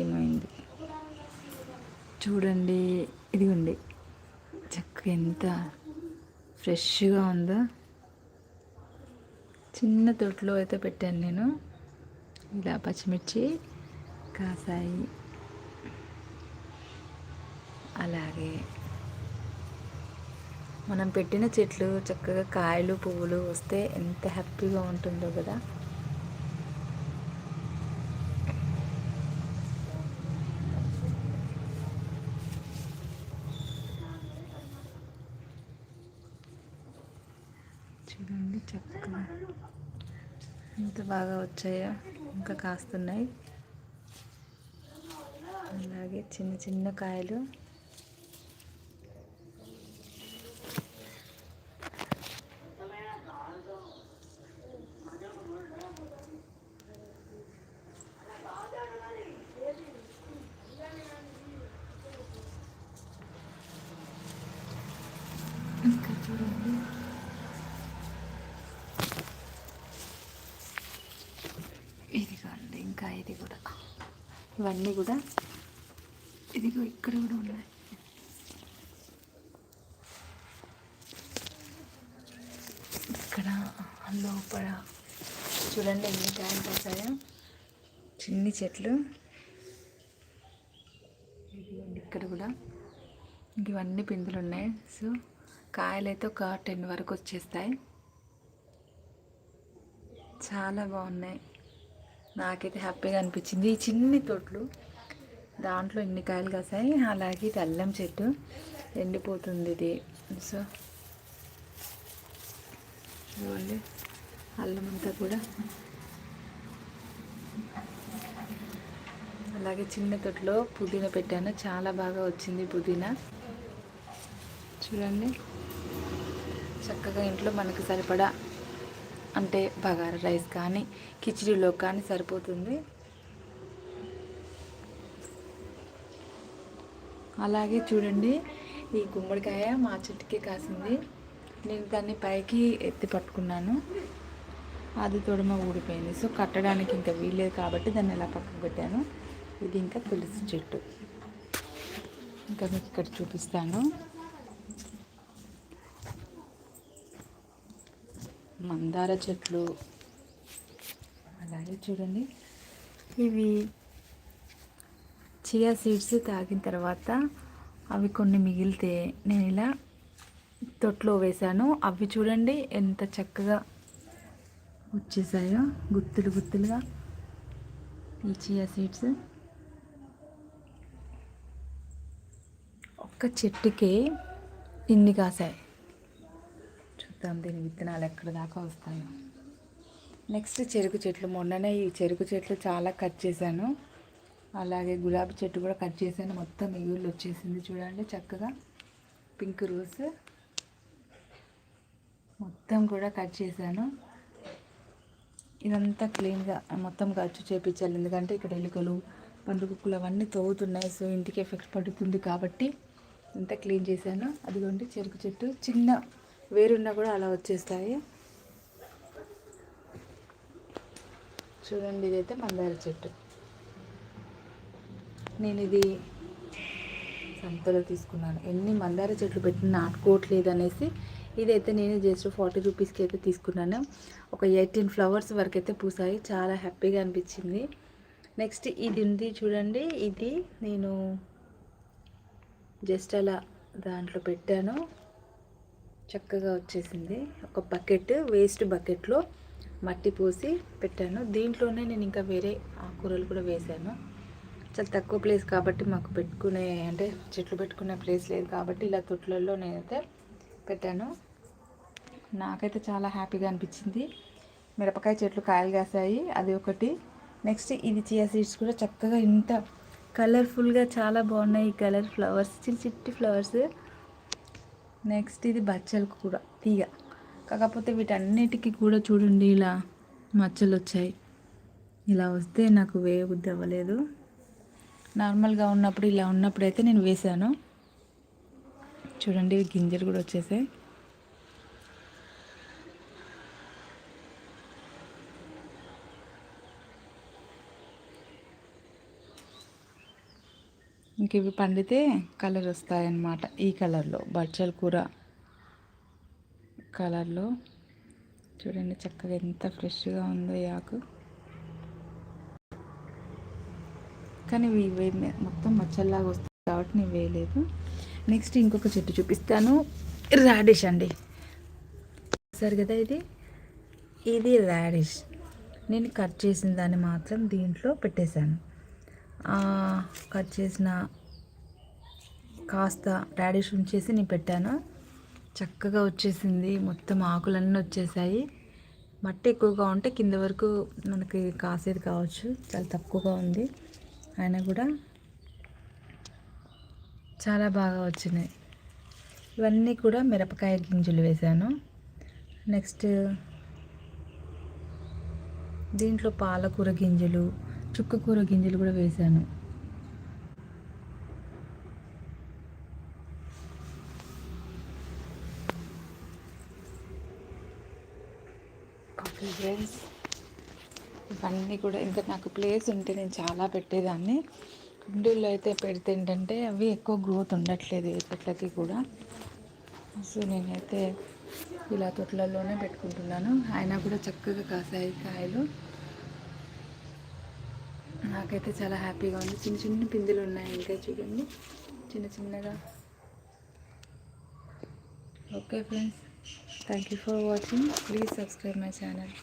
ఏమైంది? చూడండి ఇదిగోండి. చెక్క ఎంత ఫ్రెష్గా ఉందో. చిన్న తొట్లో అయితే పెట్టాను నేను. ఇలా పచ్చిమిర్చి కాసాయి. అలాగే మనం పెట్టిన చెట్లు చక్కగా కాయలు పువ్వులు వస్తే ఎంత హ్యాపీగా ఉంటుందో కదా. చూడండి చక్కగా. ఎంత బాగా వచ్చాయో? ఇంకా కాస్తున్నాయి. అలాగే చిన్న చిన్న కాయలు. ఇంకా చూడండి ఇది కాండి ఇంకా ఇది కూడా ఇవన్నీ కూడా ఇదిగో ఇక్కడ కూడా ఉన్నాయి. ఇక్కడ లోపల చూడండి ఎన్ని కాయలు కాసాయో చిన్ని చెట్లు. ఇక్కడ కూడా. ఇవన్నీ పిందులు ఉన్నాయి. సో కాయలైతే ఒక టెన్ వరకు వచ్చేస్తాయి. చాలా బాగున్నాయి. నాకైతే హ్యాపీగా అనిపించింది. ఈ చిన్ని తొట్లు దాంట్లో ఎన్ని కాయలు కాసాయి. అలాగే ఇది అల్లం చెట్టు ఎండిపోతుంది ఇది. సో చూడండి అల్లం అంతా కూడా. అలాగే చిన్న తొట్లో పుదీనా పెట్టాను. చాలా బాగా వచ్చింది పుదీనా. చూడండి. చక్కగా ఇంట్లో మనకు సరిపడా అంటే బగారా రైస్ కానీ కిచిడీలో కానీ సరిపోతుంది. అలాగే చూడండి ఈ గుమ్మడికాయ మా చెట్టుకి కాసింది. నేను దాన్ని పైకి ఎత్తి పట్టుకున్నాను. అది తొడమ ఊడిపోయింది. సో కట్టడానికి ఇంకా వీల్లేదు కాబట్టి దాన్ని ఎలా పక్కకు పెట్టాను. ఇది ఇంకా తులసి చెట్టు. ఇంకా మీకు ఇక్కడ చూపిస్తాను. మందార చెట్లు. అలాగే చూడండి. ఇవి చియా సీడ్స్ తాగిన తర్వాత అవి కొన్ని మిగిలితే నేను ఇలా తొట్లో వేశాను. అవి చూడండి ఎంత చక్కగా వచ్చేసాయో. గుత్తులు గుత్తులుగా ఈ చియా సీడ్స్. ఒక్క చెట్టుకే ఇన్ని కాసాయి. చూద్దాం దీని విత్తనాలు ఎక్కడ దాకా వస్తాయో. నెక్స్ట్ చెరుకు చెట్లు. మొన్ననే ఈ చెరుకు చెట్లు చాలా కట్ చేశాను. అలాగే గులాబీ చెట్టు కూడా కట్ చేశాను. మొత్తం ఎగుళ్ళు వచ్చేసింది చూడండి చక్కగా. పింక్ రోజ్ మొత్తం కూడా కట్ చేశాను. ఇదంతా క్లీన్గా మొత్తం ఖర్చు చేపించాలి. ఎందుకంటే ఇక్కడ ఎలుకలు పండుగకులు అవన్నీ తవ్వుతున్నాయి. సో ఇంటికి ఎఫెక్ట్ పడుతుంది కాబట్టి ఇంత క్లీన్ చేశాను. అదిగోండి చెరుకు చెట్టు. చిన్న వేరున్నా కూడా అలా వచ్చేస్తాయి. చూడండి ఇదైతే మందార చెట్టు. నేను ఇది సంతలో తీసుకున్నాను. ఎన్ని మందార చెట్లు పెట్టిన నాటుకోవట్లేదు అనేసి ఇదైతే నేను జస్ట్ ఫార్టీ రూపీస్కి అయితే తీసుకున్నాను. ఒక ఎయిటీన్ ఫ్లవర్స్ వరకు అయితే పూసాయి. చాలా హ్యాపీగా అనిపించింది. నెక్స్ట్ ఇది ఉంది చూడండి. ఇది నేను జస్ట్ అలా దాంట్లో పెట్టాను. చక్కగా వచ్చేసింది. ఒక బకెట్ వేస్ట్ బకెట్లో మట్టి పోసి పెట్టాను. దీంట్లోనే నేను ఇంకా వేరే ఆకుకూరలు కూడా వేశాను చాలా తక్కువ ప్లేస్ కాబట్టి మాకు పెట్టుకునే అంటే చెట్లు పెట్టుకునే ప్లేస్ లేదు కాబట్టి ఇలా తొట్లలో నేనైతే పెట్టాను. నాకైతే చాలా హ్యాపీగా అనిపించింది. మిరపకాయ చెట్లు కాయలు కాసాయి. అది ఒకటి. నెక్స్ట్ ఇది చియా సీడ్స్ కూడా చక్కగా ఇంత కలర్ఫుల్గా చాలా బాగున్నాయి. ఈ కలర్ ఫ్లవర్స్ చిన్న చిట్టి ఫ్లవర్స్ నెక్స్ట్ ఇది బచ్చలు కూడా తీగ. కాకపోతే వీటన్నిటికీ కూడా చూడండి ఇలా మచ్చలు వచ్చాయి. ఇలా వస్తే నాకు వేయబుద్ధి అవ్వలేదు. నార్మల్గా ఉన్నప్పుడు ఇలా ఉన్నప్పుడు అయితే నేను వేసాను. చూడండి గింజలు కూడా వచ్చేసాయి. ఇంక ఇవి పండితే కలర్ వస్తాయన్నమాట. ఈ కలర్లో బచ్చల కూర కలర్లో చూడండి చక్కగా ఎంత ఫ్రెష్గా ఉందో ఆకు. కానీ ఇవి ఇవే మొత్తం మచ్చల్లాగా వస్తుంది కాబట్టి నేను వేయలేదు. నెక్స్ట్ ఇంకొక చెట్టు చూపిస్తాను. రాడిష్ అండి. సరే కదా ఇది? ఇది రాడిష్. నేను కట్ చేసిన దాన్ని మాత్రం దీంట్లో పెట్టేశాను. కట్ చేసిన కాస్త రాడిష్ ఉంచేసి నేను పెట్టాను. చక్కగా వచ్చేసింది. మొత్తం ఆకులన్నీ వచ్చేసాయి. మట్టి ఎక్కువగా ఉంటే కింద వరకు మనకి కాసేది కావచ్చు. చాలా తక్కువగా ఉంది. అయినా కూడా చాలా బాగా వచ్చినాయి. ఇవన్నీ కూడా మిరపకాయ గింజలు వేశాను నెక్స్ట్ దీంట్లో పాలకూర గింజలు చుక్కకూర గింజలు కూడా వేశాను. ఓకే ఫ్రెండ్స్ ఇవన్నీ కూడా ఇంకా నాకు ప్లేస్ ఉంటే నేను చాలా పెట్టేదాన్ని. కుండీల్లో అయితే పెడితే ఏంటంటే అవి ఎక్కువ గ్రోత్ ఉండట్లేదు ఏ చెట్లకి కూడా. సో నేనైతే ఇలా తొట్లలోనే పెట్టుకుంటున్నాను. అయినా కూడా చక్కగా కాసాయి కాయలు. నాకైతే చాలా హ్యాపీగా ఉంది. చిన్న చిన్న పిందులు ఉన్నాయి ఇంకా చూడండి. చిన్న చిన్నగా. Okay friends thank you for watching. Please subscribe my channel.